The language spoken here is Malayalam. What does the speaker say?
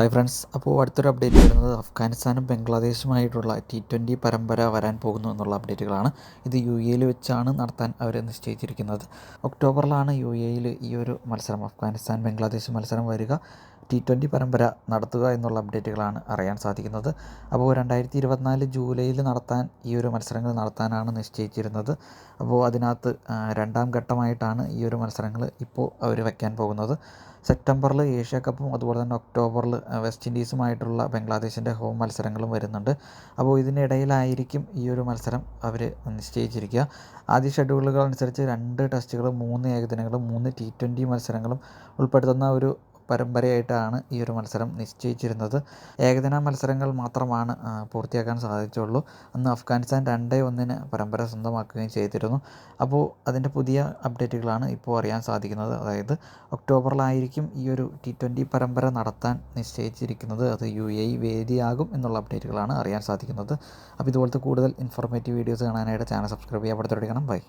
ഹായ് ഫ്രണ്ട്സ് അപ്പോൾ അടുത്തൊരു അപ്ഡേറ്റ് വരുന്നത് അഫ്ഗാനിസ്ഥാനും ബംഗ്ലാദേശുമായിട്ടുള്ള ടി ട്വന്റി പരമ്പര വരാൻ പോകുന്നു എന്നുള്ള അപ്ഡേറ്റുകളാണ് ഇത് യു എയിൽ വെച്ചാണ് നടത്താൻ അവർ നിശ്ചയിച്ചിരിക്കുന്നത്. ഒക്ടോബറിലാണ് യു എയിൽ ഈ ഒരു മത്സരം അഫ്ഗാനിസ്ഥാൻ ബംഗ്ലാദേശ് മത്സരം വരിക. ടി ട്വന്റി പരമ്പര നടത്തുക എന്നുള്ള അപ്ഡേറ്റുകളാണ് അറിയാൻ സാധിക്കുന്നത്. അപ്പോൾ രണ്ടായിരത്തി ഇരുപത്തിനാല് ജൂലൈയിൽ നടത്താൻ ഈ ഒരു മത്സരങ്ങൾ നടത്താനാണ് നിശ്ചയിച്ചിരുന്നത്. അപ്പോൾ അതിനകത്ത് രണ്ടാം ഘട്ടമായിട്ടാണ് ഈ ഒരു മത്സരങ്ങൾ ഇപ്പോൾ അവർ വയ്ക്കാൻ പോകുന്നത്. സെപ്റ്റംബറിൽ ഏഷ്യ കപ്പും അതുപോലെ തന്നെ ഒക്ടോബറിൽ വെസ്റ്റ് ഇൻഡീസുമായിട്ടുള്ള ബംഗ്ലാദേശിന്റെ ഹോം മത്സരങ്ങളും വരുന്നുണ്ട്. അപ്പോൾ ഇതിനിടയിലായിരിക്കും ഈ ഒരു മത്സരം അവർ നിശ്ചയിച്ചിരിക്കുക. ആദ്യ ഷെഡ്യൂളുകൾ അനുസരിച്ച് രണ്ട് ടെസ്റ്റുകളും മൂന്ന് ഏകദിനങ്ങളും മൂന്ന് ടി ട്വന്റി മത്സരങ്ങളും ഉൾപ്പെടുത്തുന്ന ഒരു പരമ്പരയായിട്ടാണ് ഈ ഒരു മത്സരം നിശ്ചയിച്ചിരുന്നത്. ഏകദിന മത്സരങ്ങൾ മാത്രമാണ് പൂർത്തിയാക്കാൻ സാധിച്ചുള്ളൂ. അന്ന് അഫ്ഗാനിസ്ഥാൻ രണ്ടേ ഒന്നിന് പരമ്പര സ്വന്തമാക്കുകയും ചെയ്തിരുന്നു. അപ്പോൾ അതിന്റെ പുതിയ അപ്ഡേറ്റുകളാണ് ഇപ്പോൾ അറിയാൻ സാധിക്കുന്നത്. അതായത് ഒക്ടോബറിലായിരിക്കും ഈ ഒരു ടി ട്വന്റി പരമ്പര നടത്താൻ നിശ്ചയിച്ചിരിക്കുന്നത്. അത് യു എ വേദിയാകും എന്നുള്ള അപ്ഡേറ്റുകളാണ് അറിയാൻ സാധിക്കുന്നത്. അപ്പോൾ ഇതുപോലത്തെ കൂടുതൽ ഇൻഫോർമേറ്റീവ് വീഡിയോസ് കാണാനായിട്ട് ചാനൽ സബ്സ്ക്രൈബ് ചെയ്യാൻ പഠിത്തം ബൈ